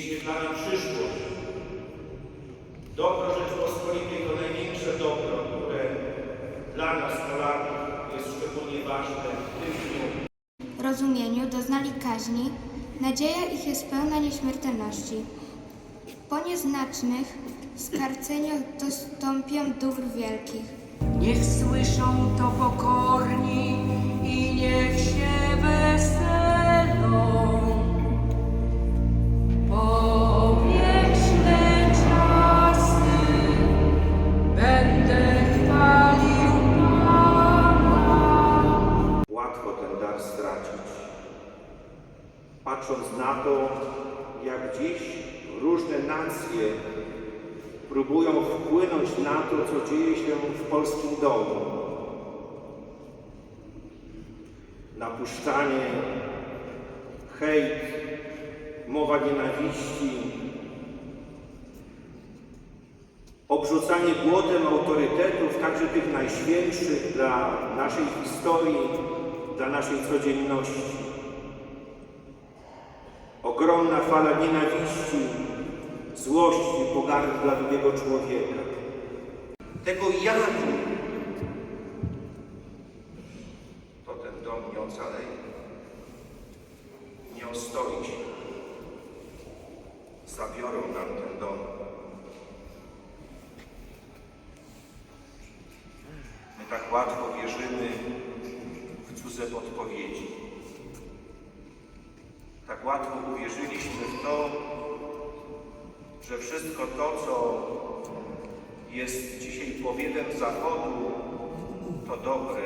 nieświetlana przyszłość. Dobro Rzeczpospolitej to największe dobro, które dla nas, Polaków, jest szczególnie ważne w tym dniu. Rozumieniu doznali kaźni, nadzieja ich jest pełna nieśmiertelności. Po nieznacznych skarceniach dostąpią dóbr wielkich. Niech słyszą to pokory. Stracić. Patrząc na to, jak dziś różne nacje próbują wpłynąć na to, co dzieje się w polskim domu. Napuszczanie, hejt, mowa nienawiści, obrzucanie błotem autorytetów, także tych najświętszych dla naszej historii, dla naszej codzienności. Ogromna fala nienawiści, złości, pogardy dla drugiego człowieka. Tego jadu to ten dom nie ocaleje. Nie ostoi się. Zabiorą nam ten dom. W cudze podpowiedzi. Tak łatwo uwierzyliśmy w to, że wszystko to, co jest dzisiaj powiedem Zachodu, to dobre,